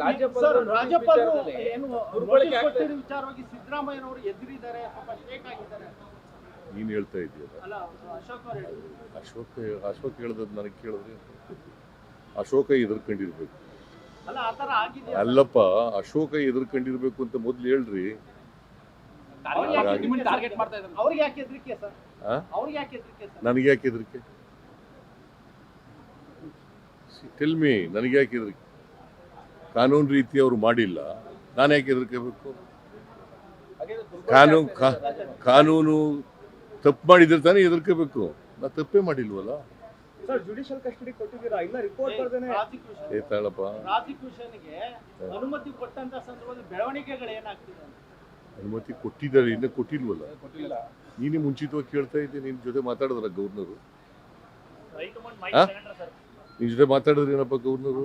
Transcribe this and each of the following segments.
ರಾಜ್ಯಪಾಲರು ರಾಜ್ಯಪಾಲರು ಏನು ವಿಚಾರವಾಗಿ ಸಿದ್ದರಾಮಯ್ಯನವರು ಎದುರಿದ್ದಾರೆ ಆಗಿದ್ದಾರೆ. ನೀನು ಹೇಳ್ತಾ ಇದೆಯಲ್ಲ. ಅಲ್ಲ ಅಶೋಕ್ ಅಶೋಕ ಹೇಳ್ದದ್ದು ನನಗೆ ಕೇಳಿದ್ರೆ ಅಶೋಕ ಎದುರ್ಕೊಂಡಿರ್ಬೇಕು ಅಲ್ಲ ಆ ಆಗಿದೆ ಅಲ್ಲಪ್ಪ ಅಶೋಕ ಎದುರ್ಕೊಂಡಿರ್ಬೇಕು ಅಂತ ಮೊದ್ಲು ಹೇಳ್ರಿ. ನನಗ್ಯಾಕೆ ಯಾಕೆ ಹೆದರಿಕೆ ಟಾರ್ಗೆಟ್ ಸರ್? ಮಾಡ್ತಾ ಇದ್ದಾರೆ. ಅವ್ರಿಗೆ ಯಾಕೆ ಹೆದರಿಕೆ ಸರ್? ಆ? ಯಾಕೆ ಹೆದರಿಕೆ ಸರ್? ನನಗೆ ಯಾಕೆ ಹೆದರಿಕೆ? ಟೆಲ್ ಮೀ ನನಗೆ ಯಾಕೆ ಹೆದರಿಕೆ? ಕಾನೂನು ರೀತಿ ಅವರು ಮಾಡಿಲ್ಲ. ನಾನು ಯಾಕೆ ಹೆದರ್ಕೋಬೇಕು? ಕಾನೂನು ಕಾನೂನು ತಪ್ಪು ಮಾಡಿದ್ರೆ ತಾನೇ ಹೆದರ್ಕೋಬೇಕು. ನಾ ತಪ್ಪೇ ಮಾಡಿಲ್ವಲ್ಲ? ಸರ್ ಜುಡಿಷಿಯಲ್ ಕಸ್ಟಡಿ ಕೊಟ್ಟಿದ್ದೀರಾ? ಇಲ್ಲ ರಿಪೋರ್ಟ್ ಬರ್ದೇನೆ. ಪ್ರಾಸಿಕ್ಯೂಷನ್. ಏ ತಾಳಪ್ಪ. ಪ್ರಾಸಿಕ್ಯೂಷನ್ಗೆ ಅನುಮತಿ ಕೊಟ್ಟಂತ ಸಂದರ್ಭದಲ್ಲಿ ಬೆಳವಣಿಗೆಗಳು ಏನಾಗ್ತಿದೆ ಅಂತ? ಅನುಮತಿ ಕೊಟ್ಟಿದ್ದಾರೆ ಇನ್ನೂ ಕೊಟ್ಟಿಲ್ವಲ್ಲ? ನೀನೇ ಮುಂಚಿತವಾಗಿ ಕೇಳ್ತಾ ಇದ್ದೆ ನಿನ್ನ ಜೊತೆ ಮಾತಾಡಿದ್ರ ಗವರ್ನರು ಜೊತೆ ಮಾತಾಡಿದ್ರೆ ಏನಪ್ಪ ಗೌರ್ನರು?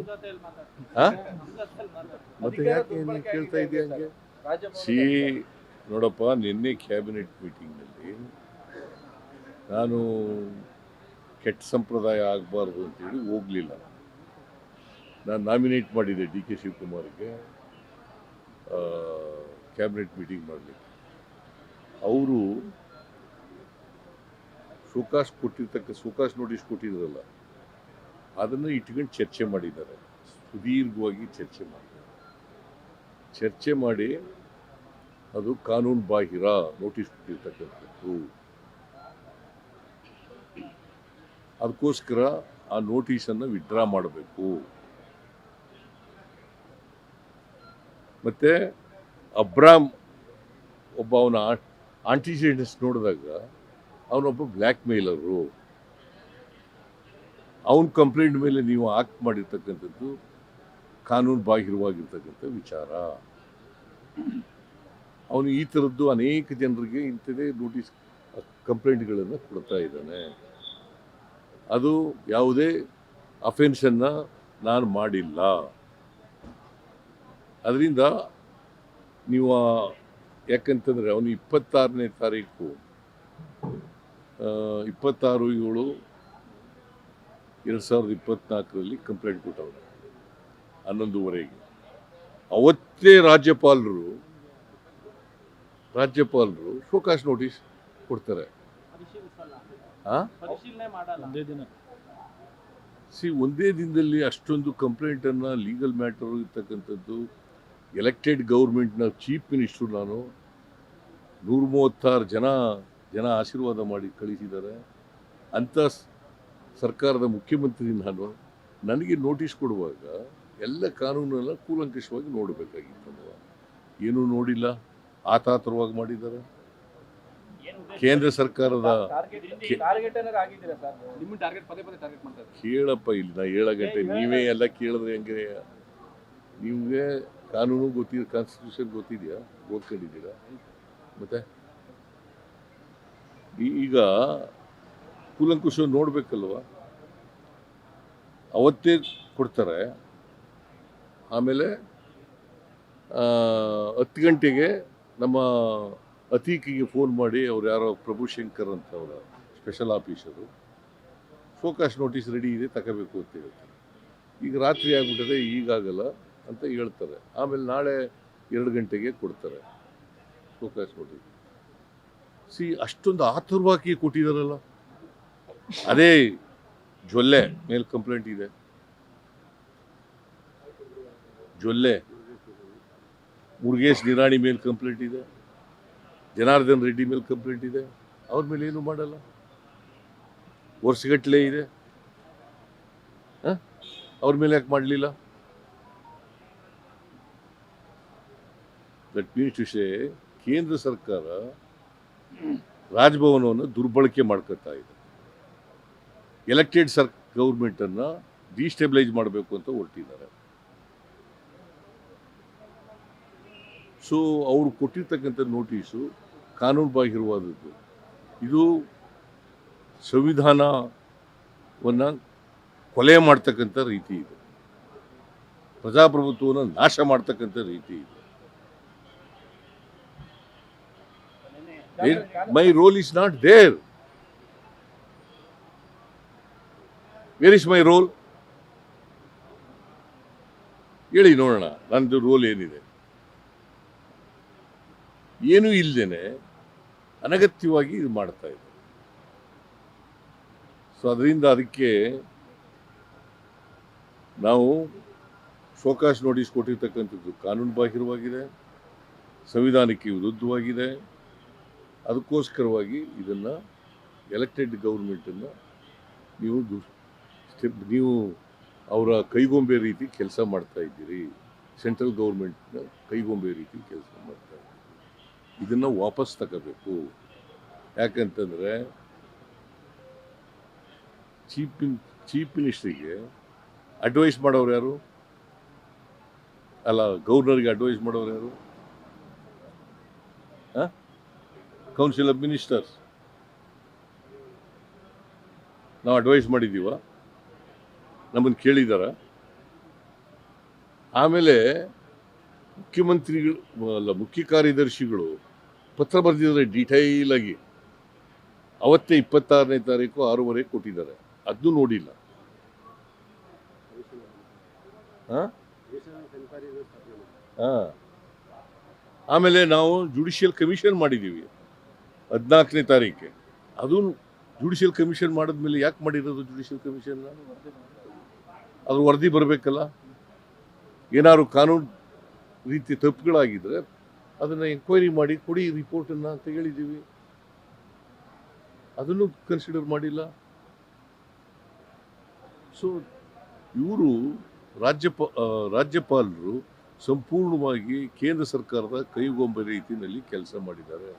ಮತ್ತೆ ಯಾಕೆ ನೀನು ಕೇಳ್ತಾ ಇದೆಯಾ ಹಂಗೆ? ಸಿ ನೋಡಪ್ಪ ನಿನ್ನೆ ಕ್ಯಾಬಿನೆಟ್ ಮೀಟಿಂಗ್ನಲ್ಲಿ ನಾನು ಕೆಟ್ಟ ಸಂಪ್ರದಾಯ ಆಗಬಾರ್ದು ಅಂತೇಳಿ ಹೋಗಲಿಲ್ಲ. ನಾನು ನಾಮಿನೇಟ್ ಮಾಡಿದೆ ಡಿ ಕೆ ಶಿವಕುಮಾರ್ಗೆ ಕ್ಯಾಬಿನೆಟ್ ಮೀಟಿಂಗ್ ಮಾಡಲಿಕ್ಕೆ. ಅವರು ಶೋಕಾಶ್ ಕೊಟ್ಟಿರ್ತಕ್ಕ ಶೋಕಾಶ್ ನೋಟಿಸ್ ಕೊಟ್ಟಿದ್ರಲ್ಲ ಅದನ್ನು ಇಟ್ಕೊಂಡು ಚರ್ಚೆ ಮಾಡಿದ್ದಾರೆ. ಸುದೀರ್ಘವಾಗಿ ಚರ್ಚೆ ಮಾಡಿದ್ದಾರೆ. ಚರ್ಚೆ ಮಾಡಿ ಅದು ಕಾನೂನು ಬಾಹಿರ ನೋಟಿಸ್ ಕೊಟ್ಟಿರ್ತಕ್ಕಂಥದ್ದು. ಅದಕ್ಕೋಸ್ಕರ ಆ ನೋಟಿಸನ್ನು ವಿಡ್ರಾ ಮಾಡಬೇಕು. ಮತ್ತೆ ಅಬ್ರಾಮ್ ಒಬ್ಬ ಅವನ ಆಂಟಿಸಿಡೆಂಟ್ಸ್ ನೋಡಿದಾಗ ಅವನೊಬ್ಬ ಬ್ಲ್ಯಾಕ್ ಮೇಲರು ಅವನ ಕಂಪ್ಲೇಂಟ್ ಮೇಲೆ ನೀವು ಆಕ್ಟ್ ಮಾಡಿರ್ತಕ್ಕಂಥದ್ದು ಕಾನೂನು ಬಾಹಿರವಾಗಿರ್ತಕ್ಕಂಥ ವಿಚಾರ. ಅವನು ಈ ಥರದ್ದು ಅನೇಕ ಜನರಿಗೆ ಇಂಥದೇ ನೋಟಿಸ್, ಕಂಪ್ಲೇಂಟ್ಗಳನ್ನು ಕೊಡ್ತಾ ಇದ್ದಾನೆ. ಅದು ಯಾವುದೇ ಅಫೆನ್ಸನ್ನು ನಾನು ಮಾಡಿಲ್ಲ. ಅದರಿಂದ ನೀವು ಯಾಕಂತಂದರೆ ಅವನು ಇಪ್ಪತ್ತಾರನೇ ತಾರೀಕು ಇಪ್ಪತ್ತಾರು ಏಳು ಎರಡು ಸಾವಿರದ ಇಪ್ಪತ್ನಾಲ್ಕರಲ್ಲಿ ಕಂಪ್ಲೇಂಟ್ ಕೊಟ್ಟವರು. ಹನ್ನೊಂದುವರೆಗೆ. ಅವತ್ತೇ ರಾಜ್ಯಪಾಲರು ರಾಜ್ಯಪಾಲರು ಶೋಕಾಸ್ ನೋಟಿಸ್ ಕೊಡ್ತಾರೆ. ಸಿ ಒಂದೇ ದಿನದಲ್ಲಿ ಅಷ್ಟೊಂದು ಕಂಪ್ಲೇಂಟನ್ನು ಲೀಗಲ್ ಮ್ಯಾಟರ್ ಇರ್ತಕ್ಕಂಥದ್ದು ಎಲೆಕ್ಟೆಡ್ ಗೌರ್ಮೆಂಟ್ನ ಚೀಫ್ ಮಿನಿಸ್ಟ್ರು ನಾನು ನೂರ ಮೂವತ್ತಾರು ಜನ ಜನ ಆಶೀರ್ವಾದ ಮಾಡಿ ಕಳಿಸಿದ್ದಾರೆ. ಅಂಥ ಸರ್ಕಾರದ ಮುಖ್ಯಮಂತ್ರಿ ನಾನು ನನಗೆ ನೋಟಿಸ್ ಕೊಡುವಾಗ ಎಲ್ಲ ಕಾನೂನೆಲ್ಲ ಕೂಲಂಕಷವಾಗಿ ನೋಡಬೇಕಾಗಿತ್ತು ಏನೂ ನೋಡಿಲ್ಲ. ಆತಾತರವಾಗಿ ಮಾಡಿದ್ದಾರೆ. ಕೇಂದ್ರ ಸರ್ಕಾರದ ಕೇಳಪ್ಪ ಇಲ್ಲಿ ನಾ ಏಳ ಗಂಟೆ, ನೀವೇ ಎಲ್ಲ ಕೇಳಿದ್ರೆ ಹೆಂಗೆ? ನಿಮಗೆ ಕಾನೂನು ಗೊತ್ತಿದೆ ಕಾನ್ಸ್ಟಿಟ್ಯೂಷನ್ ಗೊತ್ತಿದೆಯಾ? ಓದ್ಕೊಂಡಿದ್ದೀರಾ? ಮತ್ತೆ? ಈಗ ಕೂಲಂಕುಷ ನೋಡ್ಬೇಕಲ್ವ? ಅವತ್ತೇ ಕೊಡ್ತಾರೆ. ಆಮೇಲೆ ಹತ್ತು ಗಂಟೆಗೆ ನಮ್ಮ ಅತೀಕಿಗೆ ಫೋನ್ ಮಾಡಿ ಅವ್ರು ಯಾರೋ ಪ್ರಭುಶಂಕರ್ ಅಂತ ಅವರ special officer focus notice ready ಇದೆ, ತಗೋಬೇಕು ಅಂತ ಹೇಳ್ತಾರೆ. ಈಗ ರಾತ್ರಿ ಆಗಿಬಿಟ್ಟರೆ ಈಗಾಗಲ್ಲ ಅಂತ ಹೇಳ್ತಾರೆ. ಆಮೇಲೆ ನಾಳೆ ಎರಡು ಗಂಟೆಗೆ ಕೊಡ್ತಾರೆ ಫೋಕಸ್ ನೋಟಿಸ್ ಸಿ, ಅಷ್ಟೊಂದು ಆತುರವಾಗಿ ಕೊಟ್ಟಿದ್ದಾರಲ್ಲ ಅದೇ ಜೊಲ್ಲೆ, ಮೇಲ್ ಕಂಪ್ಲೇಂಟ್ ಇದೆ. ಜೊಲ್ಲೆ. ಮುರುಗೇಶ್ ನಿರಾಣಿ ಮೇಲ್ ಕಂಪ್ಲೇಂಟ್ ಇದೆ. ಜನಾರ್ದನ್ ರೆಡ್ಡಿ ಮೇಲೆ ಕಂಪ್ಲೇಂಟ್ ಇದೆ. ಅವ್ರ ಮೇಲೆ ಏನು ಮಾಡಲ್ಲ? ವರ್ಷಗಟ್ಟಲೆ ಇದೆ? ಅವ್ರ ಮೇಲೆ ಯಾಕೆ ಮಾಡಲಿಲ್ಲ? ದಟ್ ಮೀನ್ಸ್ ಟು ಸೇ ಕೇಂದ್ರ ಸರ್ಕಾರ ರಾಜಭವನವನ್ನು ದುರ್ಬಳಕೆ ಮಾಡ್ಕೊತಾ ಇದೆ. ಎಲೆಕ್ಟೆಡ್ ಸರ್ ಗೌರ್ಮೆಂಟನ್ನು ಡಿಸ್ಟೆಬಿಲೈಸ್ ಮಾಡಬೇಕು ಅಂತ ಹೊರಟಿದ್ದಾರೆ. ಸೊ ಅವರು ಕೊಟ್ಟಿರ್ತಕ್ಕಂಥ ನೋಟಿಸು ಕಾನೂನು ಬಾಹಿರವಾದದ್ದು ಇದು ಸಂವಿಧಾನವನ್ನು ಕೊಲೆ ಮಾಡ್ತಕ್ಕಂಥ ರೀತಿ ಇದೆ. ಪ್ರಜಾಪ್ರಭುತ್ವವನ್ನು ನಾಶ ಮಾಡ್ತಕ್ಕಂಥ ರೀತಿ ಇದೆ. My role is not there where is my role ಹೇಳಿ ನೋಡೋಣ. ನನ್ನದು ರೋಲ್ ಏನಿದೆ? ಏನೂ ಇಲ್ಲದೇನೆ ಅನಗತ್ಯವಾಗಿ ಇದು ಮಾಡ್ತಾ ಇದೆ. ಸೊ ಅದರಿಂದ ಅದಕ್ಕೆ ನಾವು ಶೋಕಾಶ್ ನೋಟಿಸ್ ಕೊಟ್ಟಿರ್ತಕ್ಕಂಥದ್ದು ಕಾನೂನು ಬಾಹಿರವಾಗಿದೆ ಸಂವಿಧಾನಕ್ಕೆ ವಿರುದ್ಧವಾಗಿದೆ. ಅದಕ್ಕೋಸ್ಕರವಾಗಿ ಇದನ್ನು ಎಲೆಕ್ಟೆಡ್ ಗೌರ್ಮೆಂಟನ್ನು ನೀವು ದು- ಸ್ಟೆಪ್ ನೀವು ಅವರ ಕೈಗೊಂಬೆ ರೀತಿ ಕೆಲಸ ಮಾಡ್ತಾ ಇದ್ದೀರಿ. ಸೆಂಟ್ರಲ್ ಗೌರ್ಮೆಂಟ್ನ ಕೈಗೊಂಬೆ ರೀತಿ ಕೆಲಸ ಮಾಡ್ತಾ ಇದ್ದೀರಿ. ಇದನ್ನು ವಾಪಸ್ ತಗೋಬೇಕು. ಯಾಕಂತಂದರೆ ಚೀಫ್ ಚೀಫ್ ಮಿನಿಸ್ಟ್ರಿಗೆ ಅಡ್ವೈಸ್ ಮಾಡೋರು ಯಾರು? ಅಲ್ಲ, ಗೌರ್ನರ್ಗೆ ಅಡ್ವೈಸ್ ಮಾಡೋರು ಯಾರು? Council of ministers. ನಾವು ಅಡ್ವೈಸ್ ಮಾಡಿದ್ದೀವ. ನಮ್ಮನ್ನು ಕೇಳಿದಾರ ಆಮೇಲೆ ಮುಖ್ಯಮಂತ್ರಿಗಳು, ಅಲ್ಲ ಮುಖ್ಯ ಕಾರ್ಯದರ್ಶಿಗಳು ಪತ್ರ ಬರೆದಿದ್ದಾರೆ ಡೀಟೈಲ್ ಆಗಿ. ಅವತ್ತೇ ಇಪ್ಪತ್ತಾರನೇ ತಾರೀಕು ಆರೂವರೆ ಕೊಟ್ಟಿದ್ದಾರೆ. ಅದನ್ನು ನೋಡಿಲ್ಲ. ಹಾಂ? ಆಮೇಲೆ ನಾವು ಜುಡಿಷಿಯಲ್ ಕಮಿಷನ್ ಮಾಡಿದ್ದೀವಿ. ಹದಿನಾಲ್ಕನೇ ತಾರೀಕೆ. ಅದು ಜುಡಿಷಿಯಲ್ ಕಮಿಷನ್ ಮಾಡಿದ್ಮೇಲೆ ಯಾಕೆ ಮಾಡಿರೋದು ಜುಡಿಷಿಯಲ್ ಕಮಿಷನ್ ಅದ್ರ ವರದಿ ಬರಬೇಕಲ್ಲ? ಏನಾದ್ರು ಕಾನೂನು ರೀತಿ ತಪ್ಪುಗಳಾಗಿದ್ರೆ ಅದನ್ನು ಎಂಕ್ವೈರಿ ಮಾಡಿ ಕೊಡಿ ರಿಪೋರ್ಟನ್ನು ಅಂತ ಹೇಳಿದ್ದೀವಿ. ಅದನ್ನು ಕನ್ಸಿಡರ್ ಮಾಡಿಲ್ಲ. ಸೊ ಇವರು ರಾಜ್ಯಪ ರಾಜ್ಯಪಾಲರು ಸಂಪೂರ್ಣವಾಗಿ ಕೇಂದ್ರ ಸರ್ಕಾರದ ಕೈಗೊಂಬೆ ರೀತಿಯಲ್ಲಿ ಕೆಲಸ ಮಾಡಿದ್ದಾರೆ.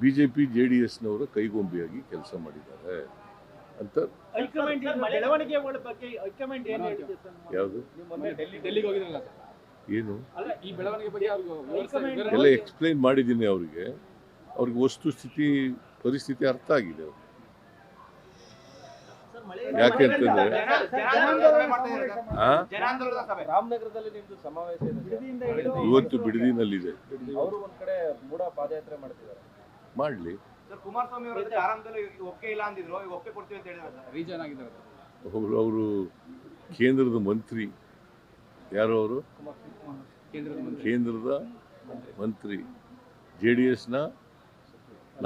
B J P J D ಎಸ್ನವರ ಕೈಗೊಂಬೆಯಾಗಿ ಕೆಲಸ ಮಾಡಿದ್ದಾರೆ. ಅಂತ ಏನ್ ಹೇಳಿದೆ ಸರ್ ಯಾವುದು ನೀವು ಡೆಲ್ಲಿ ಡೆಲ್ಲಿಗೆ ಹೋಗಿದ್ರಲ್ಲ ಸರ್ ಏನು ಅಲ್ಲ ಈ ಬೆಳವಣಿಗೆ ಬಗ್ಗೆ ಅವ್ರಿಗೆ ವಿವರಿಸ- ಹೈಕಮಾಂಡ್ ಎಲ್ಲ ಎಕ್ಸ್ಪ್ಲೈನ್ ಮಾಡಿದ್ದೀನಿ ಅವರಿಗೆ ಅವ್ರಿಗೆ ವಸ್ತುಸ್ಥಿತಿ ಪರಿಸ್ಥಿತಿ ಅರ್ಥ ಆಗಿದೆ ಅವ್ರಿಗೆ. ಸರ್, ಮಳೆ ಯಾಕೆ ಅಂತಂದ್ರೆ ಇವತ್ತು ಬಿಡದಿನಲ್ಲಿದೆ ಅವರು ಒಂದ್ ಕಡೆ ಮೂಡ ಪಾದಯಾತ್ರೆ ಮಾಡ್ತಿದ್ದಾರೆ ಮಾಡಲಿ ಕುಮಾರಸ್ವಾಮಿ ಅವರು ಅದಕ್ಕೆ ಆರಂಭದಲ್ಲಿ ಒಪ್ಪಿಗೆ ಇಲ್ಲ ಅಂದಿದ್ರು ಈಗ ಒಪ್ಪಿಗೆ ಕೊಡ್ತೀವಿ ಅಂತ ಹೇಳಿದ್ರು ರೀಜನ್ ಆಗಿದ್ದಾರೆ ಅವರು ಅವರು ಕೇಂದ್ರದ ಮಂತ್ರಿ. ಯಾರು ಅವರು? ಕೇಂದ್ರದ ಮಂತ್ರಿ. ಕೇಂದ್ರದ ಮಂತ್ರಿ. ಜೆ ಡಿ ಎಸ್ನ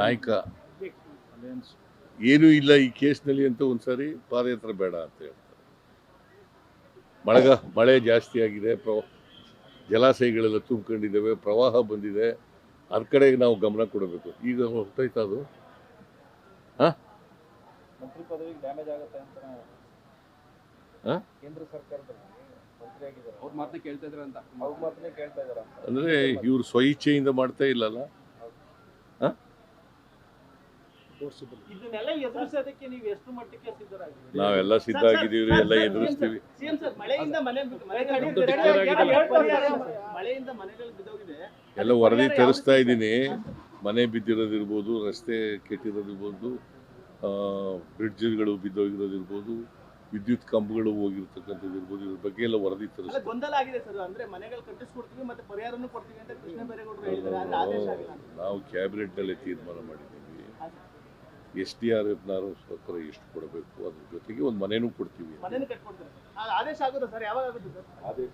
ನಾಯಕ. ಏನೂ ಇಲ್ಲ ಈ ಕೇಸ್ನಲ್ಲಿ ಅಂತ ಒಂದ್ಸಾರಿ ಪಾದಯಾತ್ರೆ ಬೇಡ ಅಂತ ಹೇಳ್ತಾರೆ. ಮಳೆಗ ಮಳೆ ಜಾಸ್ತಿ ಆಗಿದೆ ಪ್ರವ ಜಲಾಶಯಗಳೆಲ್ಲ ತುಂಬಿಕೊಂಡಿದ್ದಾವೆ ಪ್ರವಾಹ ಬಂದಿದೆ. ಅದ್ರ ಕಡೆ ನಾವು ಗಮನ ಕೊಡಬೇಕು. ಈಗ ಹೊರತೈತ ಅದು? ಅಂದ್ರೆ ಹಾ? ಅಂದರೆ ಇವರು ಸ್ವಇಚ್ಛೆಯಿಂದ ಮಾಡ್ತಾ ಇಲ್ಲಲ್ಲ? ಇದನ್ನೆಲ್ಲ ಎದುರಿಸೋದಕ್ಕೆ ನೀವು ಎಷ್ಟು ಮಟ್ಟಕ್ಕೆ ಸಿದ್ಧರಾಗಿದ್ದೀರಿ? ನಾವೆಲ್ಲ ಸಿದ್ಧ ಆಗಿದೀವಿ ಎಲ್ಲ ಎದುರಿಸ್ತೀವಿ. ಎಲ್ಲ ವರದಿ ತರಿಸ್ತಾ ಇದ್ದೀನಿ. ಮನೆ ಬಿದ್ದಿರೋದಿರ್ಬೋದು ರಸ್ತೆ ಕೆಟ್ಟಿರೋದಿರ್ಬೋದು ಬ್ರಿಡ್ಜ್ಗಳು ಬಿದ್ದೋಗಿರೋದಿರ್ಬೋದು ವಿದ್ಯುತ್ ಕಂಬಗಳು ಹೋಗಿರ್ತಕ್ಕಂಥದ್ದು ಇರ್ಬೋದು ಇದ್ರ ಬಗ್ಗೆ ಎಲ್ಲ ವರದಿ ಅಲ್ಲ ತರಿಸ್ತಾ ಗೊಂದಲ ಆಗಿದೆ ಸರ್. ಅಂದ್ರೆ ಮನೆಗಳು ಕಟ್ಟಿಸ್ಕೊಡ್ತೀವಿ ಮತ್ತೆ ಪರಿಹಾರನೂ ಕೊಡ್ತೀವಿ ಅಂತ ಕೃಷ್ಣ ಬೈರೇಗೌಡರು ಹೇಳಿದ್ದಾರೆ. ಆದ್ರೆ ಆದೇಶ ಆಗಿಲ್ಲ. ನಾವು ಕ್ಯಾಬಿನೆಟ್ನಲ್ಲೇ ತೀರ್ಮಾನ ಮಾಡಿದ್ದೀವಿ. ಎಸ್ ಡಿ ಆರ್ ಎಫ್ನಾರು ಸರ್ಕಾರ ಎಷ್ಟು ಕೊಡಬೇಕು ಅದ್ರ ಜೊತೆಗೆ ಒಂದು ಮನೆನೂ ಕೊಡ್ತೀವಿ. ಮನೇನು ಕಟ್ಕೊಡ್ತಾರೆ. ಆ ಆದೇಶ ಆಗುತ್ತಾ ಸರ್? ಯಾವಾಗ ಆಗುತ್ತೆ ಸರ್? ಆದೇಶ